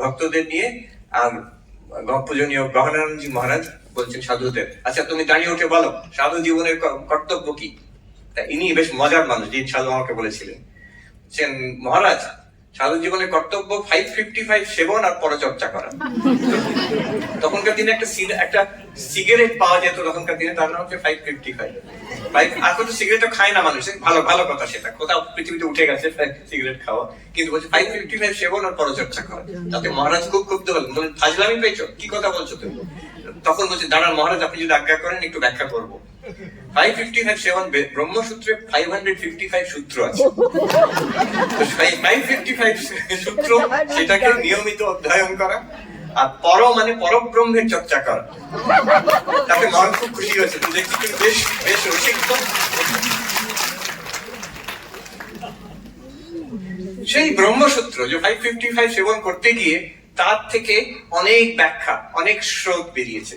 ভক্তদের নিয়ে, আর পূজনীয় গহনানন্দজি মহারাজ বলছেন, সাধুদের। আচ্ছা তুমি দাঁড়িয়ে উঠে বলো, সাধু জীবনের কর্তব্য কি? তা ইনি বেশ মজার মানুষ যিনি সাধু আমাকে বলেছিলেন। মহারাজ সাধু জীবনের কর্তব্য ফাইভ ফিফটি ফাইভ সেবন আর পরচর্চা করা। তখনকার দিনে একটা একটা সিগারেট পাওয়া যেত, তখনকার দিনে তার নাম হচ্ছে ফাইভ ফিফটি ফাইভ এখন তো খায় না মানুষ ভালো ভালো কথা সেটা। কোথাও পৃথিবীতে উঠে গেছে সিগারেট খাওয়া, কিন্তু বলছে ফাইভ ফিফটি ফাইভ সেবন আর পরচর্চা করা। তাতে মহারাজ খুব ক্ষুব্ধ হলেন ফাজলামি পেয়েছ? কি কথা বলছো তুমি? তখন বলছে, দাঁড়ান মহারাজ, আপনি যদি আজ্ঞা করেন, একটু ব্যাখ্যা করব। মানে সেই ব্রহ্মসূত্র যে ফাইভ ফিফটি ফাইভ সেবন করতে গিয়ে তার থেকে অনেক ব্যাখ্যা, অনেক স্রোত বেরিয়েছে।